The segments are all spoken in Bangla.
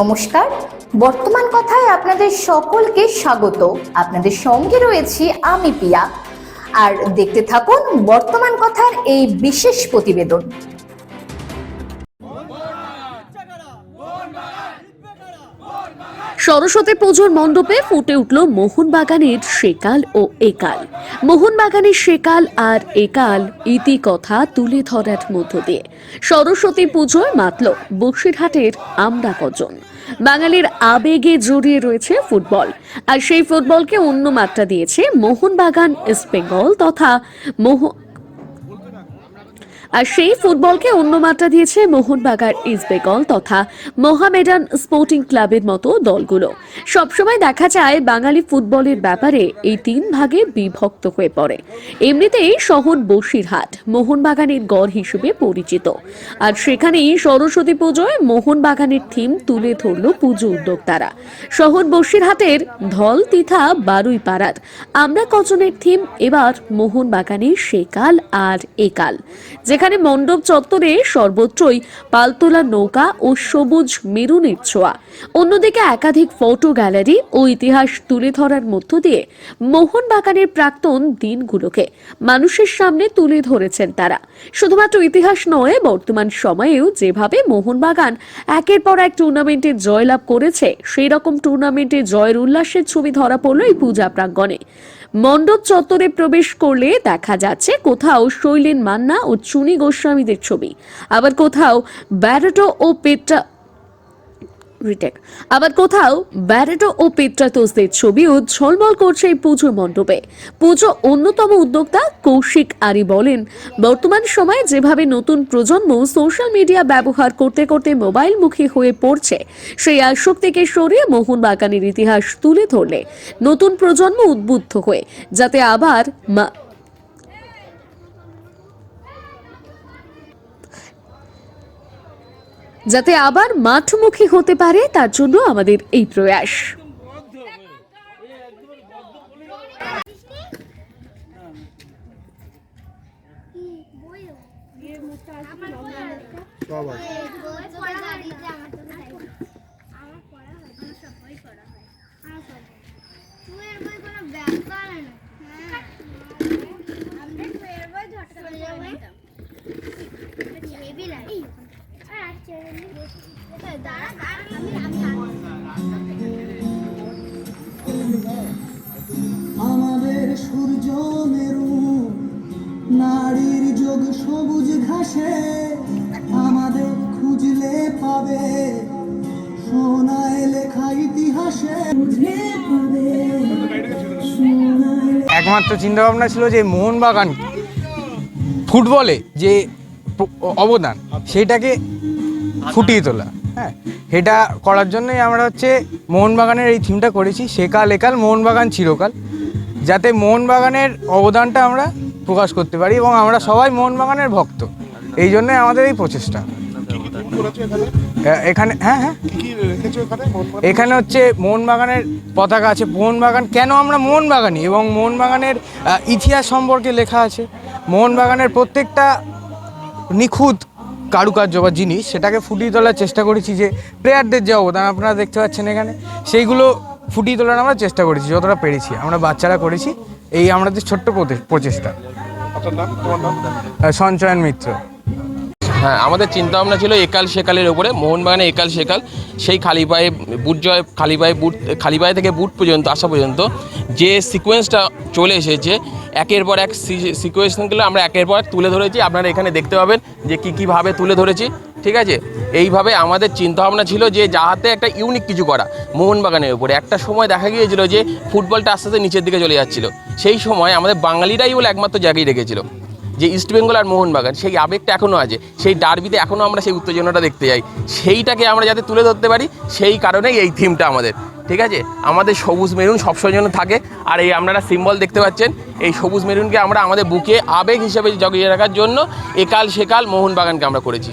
নমস্কার। বর্তমান কথায় আপনাদের সকলকে স্বাগত। আপনাদের সঙ্গে রয়েছি আমি পিয়া। আর দেখতে থাকুন বর্তমান কথার এই বিশেষ প্রতিবেদন। সরস্বতী পুজোর মণ্ডপে ফুটে উঠল মোহনবাগানের সেকাল ও একাল। মোহনবাগানের সেকাল আর একাল ইতি কথা তুলে ধরার মধ্য দিয়ে। সরস্বতী পুজোয় মাতল বসিরহাটের আমরা কজন। বাঙালির আবেগে জড়িয়ে রয়েছে ফুটবল। আর সেই ফুটবলকে অন্য মাত্রা দিয়েছে মোহনবাগান ইস্ট বেঙ্গল তথা মোহ আর সেই ফুটবলকে অন্য মাত্রা দিয়েছে মোহনবাগান, ইস্ট বেঙ্গল তথা মোহামেডান স্পোর্টিং ক্লাবের মতো দলগুলো। সবসময় দেখা যায় বাঙালি ফুটবলের ব্যাপারে এই তিন ভাগে বিভক্ত হয়ে পড়ে। এমনিতেই শহর বসিরহাট, মোহনবাগানের গড় হিসেবে পরিচিত। আর সেখানেই সরস্বতী পুজোয় মোহনবাগানের থিম তুলে ধরল পুজো উদ্যোক্তারা। শহর বসিরহাটের ধল, তিথা, বারুই পাড়ার আমরা কজনের থিম, এবার মোহনবাগানের সেকাল আর একাল যেখানে মণ্ডপ চত্বরে সর্বত্রই পালতোলা নৌকা ও সবুজ মেরুনের ছোঁয়া। অন্যদিকে একাধিক ফটো গ্যালারি ও ইতিহাস তুলে ধরার মধ্য দিয়ে মোহনবাগানের প্রাক্তন দিনগুলোকে মানুষের সামনে তুলে ধরেছেন তারা। শুধুমাত্র ইতিহাস নয়, বর্তমান সময়েও যেভাবে মোহনবাগান একের পর এক টুর্নামেন্টে জয়লাভ করেছে সেই রকম টুর্নামেন্টে জয়ের উল্লাসের ছবি ধরা পড়ল এই পূজা প্রাঙ্গণে। মণ্ডপ চত্বরে প্রবেশ করলে দেখা যাচ্ছে কোথাও শৈলেন মান্না ও চুনি গোস্বামীদের ছবি। আবার কোথাও ব্যারাটো ও পেট্রা রিটেক। আবার কোথাও ব্যারেটো ও পেট্রাতোসদের ছবিও ঝলমল করছে এই পুজো মণ্ডপে। পুজো অন্যতম উদ্যোক্তা কৌশিক আরি বলেন, বর্তমান সময়ে যেভাবে নতুন প্রজন্ম সোশ্যাল মিডিয়া ব্যবহার করতে করতে মোবাইল মুখী হয়ে পড়ছে, সেই আসক্তিকে সরিয়ে মোহন মোহনবাগানের ইতিহাস তুলে ধরলে নতুন প্রজন্ম উদ্বুদ্ধ হয়ে, যাতে আবার যাতে আবার মাঠমুখী হতে পারে তার জন্য আমাদের এই প্রয়াস। পাবে। সোনায় লেখা একমাত্র চিন্তা ভাবনা ছিল যে মোহনবাগান ফুটবলে যে অবদান সেইটাকে ফুটিয়ে তোলা। হ্যাঁ সেটা করার জন্যই আমরা হচ্ছে মোহনবাগানের এই থিমটা করেছি, সেকাল একাল মোহনবাগান চিরকাল, যাতে মোহনবাগানের অবদানটা আমরা প্রকাশ করতে পারি এবং আমরা সবাই মোহনবাগানের ভক্ত। এই জন্যই আমাদের এই প্রচেষ্টা। এখানে? হ্যাঁ হ্যাঁ। এখানে? হচ্ছে মোহনবাগানের পতাকা আছে। মোহনবাগান কেন আমরা মোহনবাগানি এবং মোহনবাগানের ইতিহাস সম্পর্কে লেখা আছে। মোহনবাগানের প্রত্যেকটা নিখুঁত কারুকার্য বা জিনিস সেটাকে ফুটিয়ে তোলার চেষ্টা করেছি যে প্লেয়ারদের যে অবদান আপনারা দেখতে পাচ্ছেন এখানে সেইগুলো ফুটিয়ে তোলার আমরা চেষ্টা করেছি যতটা পেরেছি। আমরা বাচ্চারা করেছি এই আমাদের ছোট্ট প্রচেষ্টা। সঞ্চয়ন মিত্র। হ্যাঁ আমাদের চিন্তা ভাবনা ছিল একাল সেকালের ওপরে মোহনবাগানে একাল সেকাল, সেই খালি পায়ে বুট জয়, খালি পায়ে বুট, খালি পায়ে থেকে বুট পর্যন্ত, আসা পর্যন্ত, যে সিকোয়েন্সটা চলে এসেছে, একের পর এক সিকোয়েন্সগুলো আমরা একের পর এক তুলে ধরেছি, আপনারা এখানে দেখতে পাবেন যে কী কীভাবে তুলে ধরেছি, ঠিক আছে? এইভাবে আমাদের চিন্তাভাবনা ছিল যে যাহাতে একটা ইউনিক কিছু করা, মোহনবাগানের উপরে। একটা সময় দেখা গিয়েছিল যে ফুটবলটা আস্তে আস্তে নিচের দিকে চলে যাচ্ছিল। সেই সময় আমাদের বাঙালিরাই বলে একমাত্র জায়গায় রেখেছিল। যে ইস্টবেঙ্গল আর মোহনবাগান সেই আবেগটা এখনও আছে। সেই ডার্বিতে এখনও আমরা সেই উত্তেজনাটা দেখতে যাই। সেইটাকে আমরা যাতে তুলে ধরতে পারি সেই কারণেই এই থিমটা আমাদের। ঠিক আছে? আমাদের সবুজ মেরুন সবসময় জন্য থাকে। আর এই আপনারা সিম্বল দেখতে পাচ্ছেন এই সবুজ মেরুনকে আমরা আমাদের বুকে আবেগ হিসেবে জগিয়ে রাখার জন্য একাল সেকাল মোহনবাগানকে আমরা করেছি।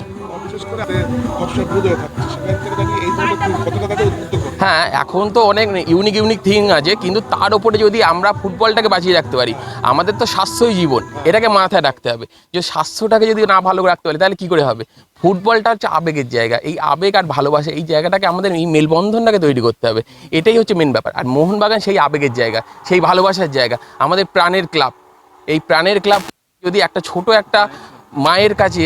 হ্যাঁ এখন তো অনেক ইউনিক ইউনিক থিং আছে, কিন্তু তার উপরে যদি আমরা ফুটবলটাকে বাঁচিয়ে রাখতে পারি, আমাদের তো স্বাস্থ্যই জীবন, এটাকে মাথায় রাখতে হবে। যে স্বাস্থ্যটাকে যদি না ভালো রাখতে পারি, তাহলে কী করে হবে? ফুটবলটা হচ্ছে আবেগের জায়গা, এই আবেগ আর ভালোবাসা, এই জায়গাটাকে আমাদের এই মেলবন্ধনটাকে তৈরি করতে হবে। এটাই হচ্ছে মেন ব্যাপার। আর মোহনবাগান সেই আবেগের জায়গা, সেই ভালোবাসার জায়গা, আমাদের প্রাণের ক্লাব। এই প্রাণের ক্লাব যদি একটা ছোট একটা মায়ের কাছে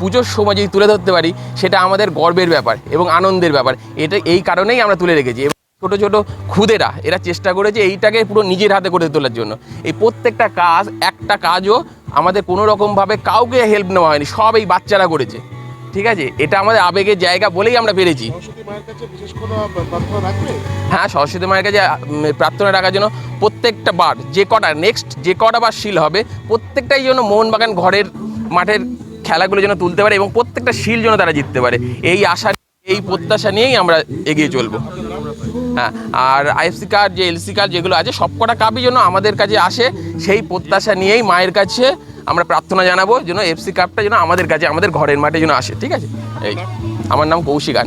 পুজোর সময় যদি তুলে ধরতে পারি সেটা আমাদের গর্বের ব্যাপার এবং আনন্দের ব্যাপার। এটা এই কারণেই আমরা তুলে রেখেছি। এবং ছোটো ছোটো খুদেরা এরা চেষ্টা করেছে এইটাকে পুরো নিজের হাতে করে তোলার জন্য। এই প্রত্যেকটা কাজ একটা কাজও আমাদের কোনো রকমভাবে কাউকে হেল্প নেওয়া হয়নি। সব এই বাচ্চারা করেছে। ঠিক আছে? এটা আমাদের আবেগের জায়গা বলেই আমরা পেরেছি। হ্যাঁ সরস্বতী মায়ের কাছে প্রার্থনা রাখার জন্য প্রত্যেকটা বার যে কটা নেক্সট যে কটা বার শিল হবে প্রত্যেকটাই জন্য মোহনবাগান ঘরের মাঠের খেলাগুলো যেন তুলতে পারে এবং প্রত্যেকটা শিল যেন তারা জিততে পারে। এই আশা, এই প্রত্যাশা নিয়েই আমরা এগিয়ে চলবো। হ্যাঁ আর আইএফসি কার্ড যে এলসি কার্ড যেগুলো আছে, সবকটা কাপই যেন আমাদের কাছে আসে, সেই প্রত্যাশা নিয়েই মায়ের কাছে আমরা প্রার্থনা জানাব যেন এফসি কাপটা যেন আমাদের কাছে, আমাদের ঘরের মাঠে যেন আসে, ঠিক আছে? এই, আমার নাম কৌশিকান